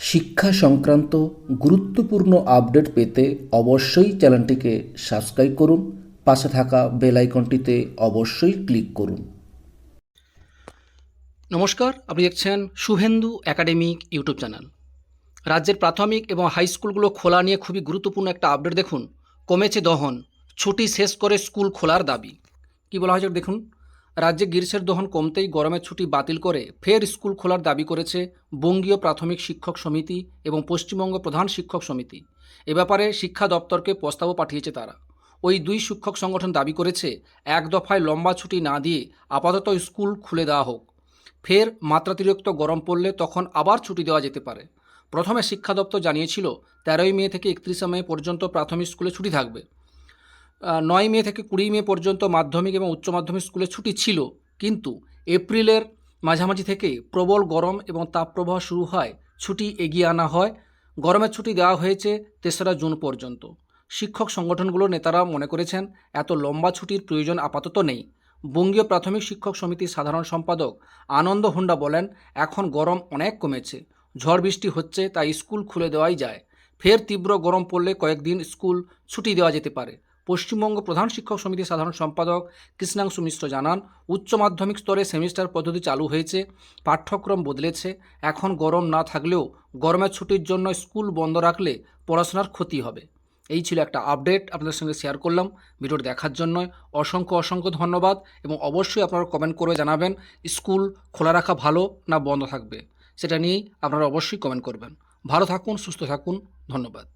শিক্ষা সংক্রান্ত গুরুত্বপূর্ণ আপডেট পেতে অবশ্যই চ্যানেলটিকে সাবস্ক্রাইব করুন, পাশে থাকা বেল আইকনটিতে অবশ্যই ক্লিক করুন। নমস্কার, আপনি দেখছেন শুভেন্দু একাডেমিক ইউটিউব চ্যানেল। রাজ্যের প্রাথমিক এবং হাই স্কুলগুলো খোলা নিয়ে খুবই গুরুত্বপূর্ণ একটা আপডেট দেখুন। কমেছে দহন, ছুটি শেষ করে স্কুল খোলার দাবি। কি বলা হয়েছে দেখুন। রাজ্যে গ্রীষ্মের দহন কমতেই গরমের ছুটি বাতিল করে ফের স্কুল খোলার দাবি করেছে বঙ্গীয় প্রাথমিক শিক্ষক সমিতি এবং পশ্চিমবঙ্গ প্রধান শিক্ষক সমিতি। এ ব্যাপারে শিক্ষা দপ্তরকে প্রস্তাবও পাঠিয়েছে তারা। ওই দুই শিক্ষক সংগঠন দাবি করেছে, এক দফায় লম্বা ছুটি না দিয়ে আপাতত স্কুল খুলে দেওয়া হোক। ফের মাত্রাতিরিক্ত গরম পড়লে তখন আবার ছুটি দেওয়া যেতে পারে। প্রথমে শিক্ষা দপ্তর জানিয়েছিল, তেরোই মে থেকে একত্রিশে মে পর্যন্ত প্রাথমিক স্কুলে ছুটি থাকবে। নয় মে থেকে কুড়ি মে পর্যন্ত মাধ্যমিক এবং উচ্চ মাধ্যমিক স্কুলে ছুটি ছিল। কিন্তু এপ্রিলের মাঝামাঝি থেকে প্রবল গরম এবং তাপপ্রবাহ শুরু হয়। ছুটি এগিয়ে আনা হয়। গরমের ছুটি দেওয়া হয়েছে তেসরা জুন পর্যন্ত। শিক্ষক সংগঠনগুলোর নেতারা মনে করেছেন, এত লম্বা ছুটির প্রয়োজন আপাতত নেই। বঙ্গীয় প্রাথমিক শিক্ষক সমিতির সাধারণ সম্পাদক আনন্দ হুন্ডা বলেন, এখন গরম অনেক কমেছে। ঝড় বৃষ্টি হচ্ছে, তাই স্কুল খুলে দেওয়াই যায়। ফের তীব্র গরম পড়লে কয়েকদিন স্কুল ছুটি দেওয়া যেতে পারে। পশ্চিমবঙ্গ প্রধান শিক্ষক সমিতির সাধারণ সম্পাদক কৃষ্ণাংশু মিশ্র জানান, উচ্চ মাধ্যমিক স্তরে সেমিস্টার পদ্ধতি চালু হয়েছে, পাঠ্যক্রম বদলেছে, এখন গরম না থাকলেও গরমের ছুটির জন্য স্কুল বন্ধ রাখলে পড়াশোনার ক্ষতি হবে। এই ছিল একটা আপডেট আপনাদের সঙ্গে শেয়ার করলাম। ভিডিওটি দেখার জন্য অসংখ্য অসংখ্য ধন্যবাদ এবং অবশ্যই আপনারা কমেন্ট করে জানাবেন, স্কুল খোলা রাখা ভালো না বন্ধ থাকবে? সেটা নিয়েই আপনারা অবশ্যই কমেন্ট করবেন। ভালো থাকুন, সুস্থ থাকুন, ধন্যবাদ।